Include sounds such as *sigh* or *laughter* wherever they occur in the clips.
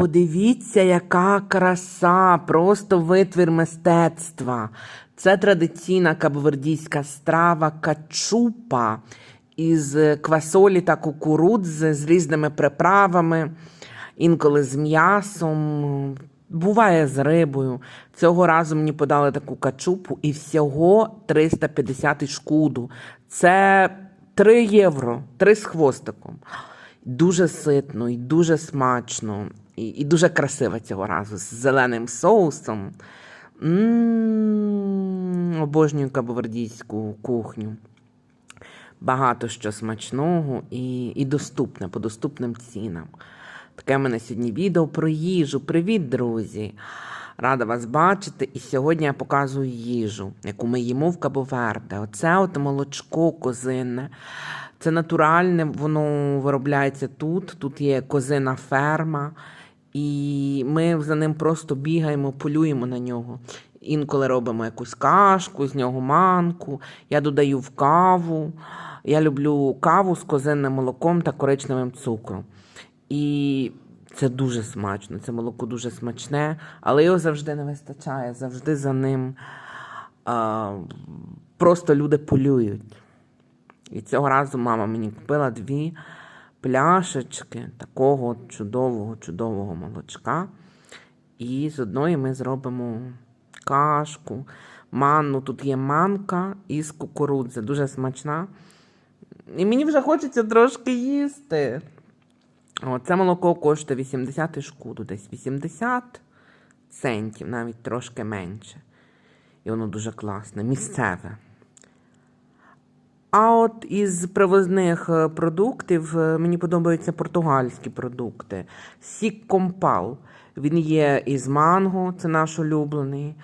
Подивіться, яка краса, просто витвір мистецтва. Це традиційна кабовердійська страва качупа із квасолі та кукурудзи з різними приправами, інколи з м'ясом. Буває з рибою. Цього разу мені подали таку качупу і всього 350 шкуду. Це 3 євро, 3 з хвостиком. Дуже ситно і дуже смачно, і, і дуже красиво цього разу з зеленим соусом. М, Обожнюю кабовердійську кухню. Багато що смачного і, і доступне по доступним цінам. Таке в мене сьогодні відео про їжу. Привіт, друзі! Рада вас бачити. І сьогодні я показую їжу, яку ми їмо в Кабоверде. Оце от молочко козинне. Це натуральне, воно виробляється тут. Тут є козина ферма, і ми за ним просто бігаємо, полюємо на нього. Інколи робимо якусь кашку, з нього манку. Я додаю в каву. Я люблю каву з козинним молоком та коричневим цукром. І це дуже смачно. Це молоко дуже смачне, але його завжди не вистачає. Завжди за ним а, просто люди полюють. І цього разу мама мені купила дві пляшечки такого чудового, чудового молочка. І з одної ми зробимо кашку, манну. Тут є манка із кукурудзи, дуже смачна. І мені вже хочеться трошки їсти. Це молоко коштує 80 шкуду, десь 80 центів, навіть трошки менше. І воно дуже класне, місцеве. А от із привозних е, продуктів е, мені подобаються португальські продукти. Сік компал. Він є із манго, це наш улюблений.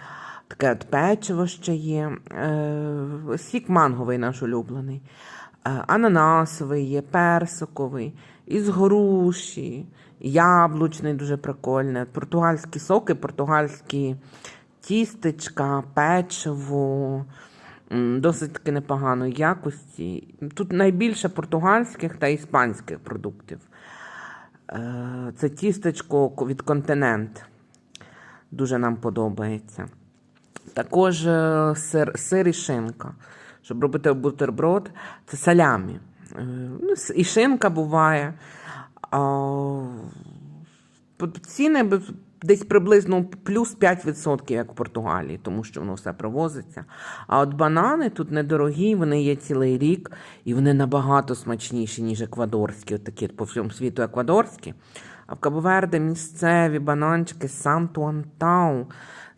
Таке от печиво ще є. Е, Сік манговий наш улюблений. Ананасовий є, персиковий, із груші, яблучний дуже прикольний. Португальські соки, португальські тістечка, печиво. Досить таки непоганої якості. Тут найбільше португальських та іспанських продуктів. Е, Це тістечко від континент. Дуже нам подобається. Також е, сир, сир і шинка. Щоб робити бутерброд, це салямі. Е, Ну, і шинка буває. Ціни десь приблизно плюс 5%, як в Португалії, тому що воно все привозиться. А от банани тут недорогі, вони є цілий рік, і вони набагато смачніші, ніж еквадорські, от такі по всьому світу еквадорські. А в Кабоверде місцеві бананчики Санту-Антау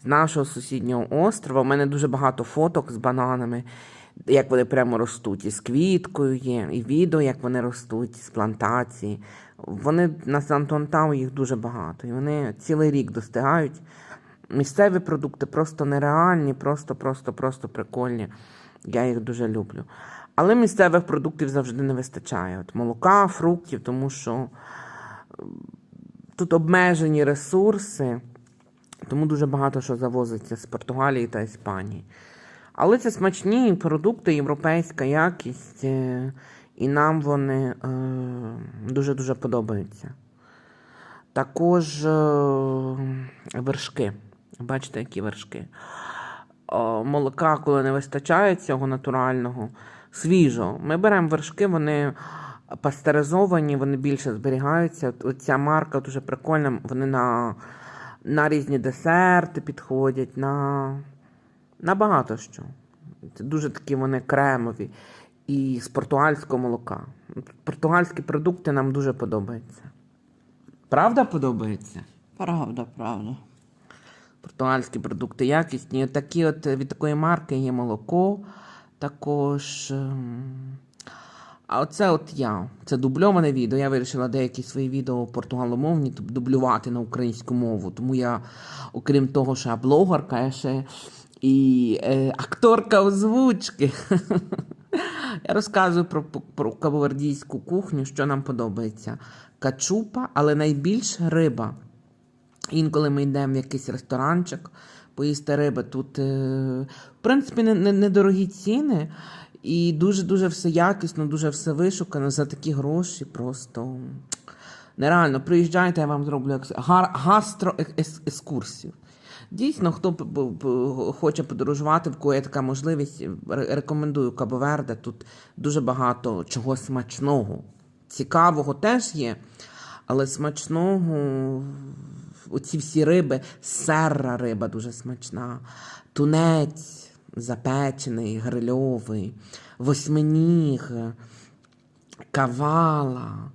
з нашого сусіднього острова. У мене дуже багато фоток з бананами, як вони прямо ростуть. І з квіткою є, і відео, як вони ростуть з плантації. Вони на Санту-Антау їх дуже багато. І вони цілий рік достигають. Місцеві продукти просто нереальні, просто, просто, просто прикольні. Я їх дуже люблю. Але місцевих продуктів завжди не вистачає. От молока, фруктів, тому що тут обмежені ресурси, тому дуже багато що завозиться з Португалії та Іспанії. Але це смачні продукти, європейська якість, е, і нам вони е, дуже-дуже подобаються. Також е, вершки. Бачите, які вершки. Молока, коли не вистачає цього натурального, свіжого. Ми беремо вершки, вони пастеризовані, вони більше зберігаються. Оця марка дуже прикольна. Вони на, на різні десерти підходять, на, на багато що. Це дуже такі вони кремові. І з португальського молока. Португальські продукти нам дуже подобаються. Правда подобається? Правда, правда. Португальські продукти якісні. Такі от е, від такої марки є молоко також. ем. А оце от я. Це дубльоване відео. Я вирішила деякі свої відео португаломовні дублювати на українську мову. Тому я, окрім того, що я блогерка, я ще і е, акторка озвучки. *laughs* Я розказую про, про кабовардійську кухню, що нам подобається. Качупа, але найбільше риба. Інколи ми йдемо в якийсь ресторанчик, поїсти риби. Тут, е, в принципі, недорогі не, недорогі ціни, і дуже-дуже все якісно, дуже все вишукано за такі гроші. Просто Нереально, приїжджайте, я вам зроблю гастроекскурсію. Дійсно, хто хоче подорожувати, в кого є така можливість, рекомендую Кабоверде. Тут дуже багато чого смачного. Цікавого теж є, але смачного оці всі риби, серра риба дуже смачна, тунець запечений, грильовий, восьминіг, кавала,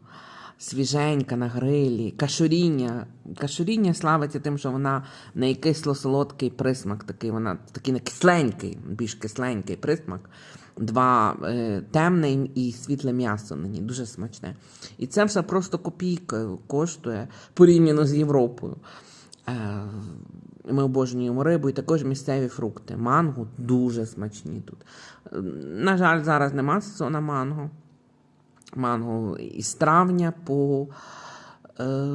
свіженька на грилі, кашуріння. Кашуріння славиться тим, що вона в неї кисло-солодкий присмак, такий вона такий не кисленький, більш кисленький присмак. Два е, темне і світле м'ясо на ній, дуже смачне. І це все просто копійка коштує порівняно з Європою. Е, ми обожнюємо рибу і також місцеві фрукти. Манго дуже смачні тут. Е, На жаль, зараз нема сезону манго. Манго із травня по, е,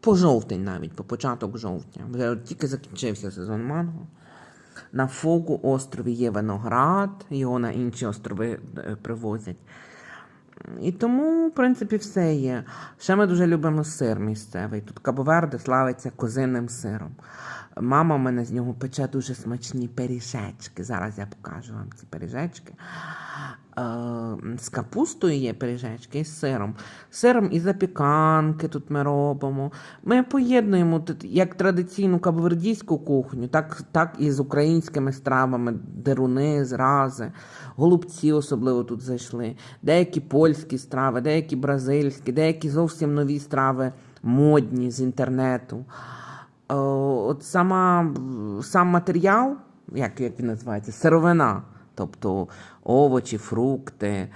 по жовтень навіть, по початок жовтня. Вже тільки закінчився сезон манго. На Фогу острові є виноград, його на інші острови е, привозять. І тому, в принципі, все є. Ще ми дуже любимо сир місцевий. Тут Кабоверде славиться козинним сиром. Мама в мене з нього пече дуже смачні пиріжечки. Зараз я покажу вам ці пиріжечки. Е, з капустою є пиріжечки і з сиром. Сиром і запіканки тут ми робимо. Ми поєднуємо тут як традиційну кабовердійську кухню, так, так і з українськими стравами, деруни, зрази, голубці особливо тут зайшли, деякі польські страви, деякі бразильські, деякі зовсім нові страви, модні з інтернету. Е, От сама, сам матеріал, як, як він називається, сировина, тобто овочі, фрукти,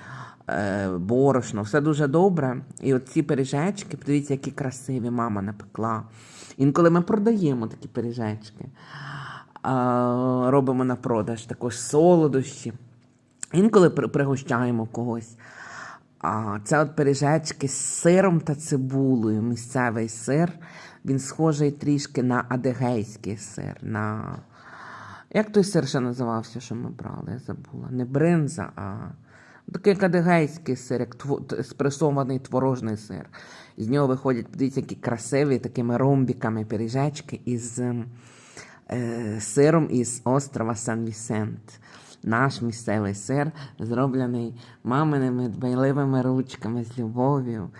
е, борошно, все дуже добре. І от ці пиріжечки, подивіться, які красиві мама напекла. Інколи ми продаємо такі пиріжечки, робимо на продаж також солодощі. Інколи пригощаємо когось. А це от пиріжечки з сиром та цибулею. Місцевий сир. Він схожий трішки на адегейський сир. На... Як той сир ще називався, що ми брали? Я забула. Не бринза, а такий як адегейський сир, як тво... спресований творожний сир. З нього виходять, подивіться, які красиві такими ромбіками пиріжечки із ем, е, сиром із острова Сан-Вісент. Наш місцевий сир, зроблений маминими дбайливими ручками з любов'ю.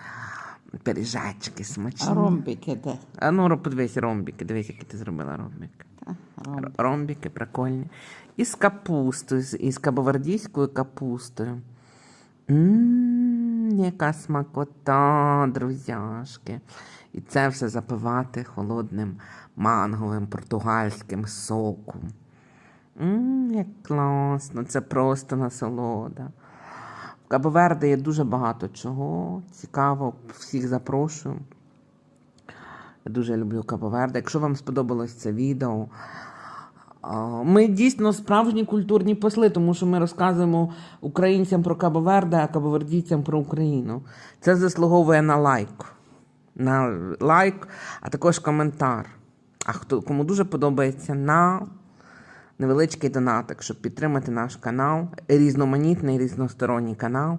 Пиріжечки смачні. А ромбики де? А ну, подивись ромбіки, дивись, які ти зробила ромбіки. Та, ром- Р- Ромбіки прикольні. І з капустою, з- і з кабовардійською капустою. Ммм, яка смакота, друзяшки. І це все запивати холодним манговим португальським соком. Ммм, як класно, це просто насолода. Кабоверде є дуже багато чого. Цікаво, всіх запрошую. Я дуже люблю Кабоверде. Якщо вам сподобалось це відео, ми дійсно справжні культурні посли, тому що ми розказуємо українцям про Кабоверде, а кабовердійцям про Україну. Це заслуговує на лайк. На лайк, а також коментар. А хто кому дуже подобається на невеличкий донатик, щоб підтримати наш канал, різноманітний, різносторонній канал.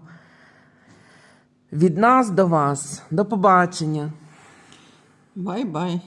Від нас до вас. До побачення. Бай-бай.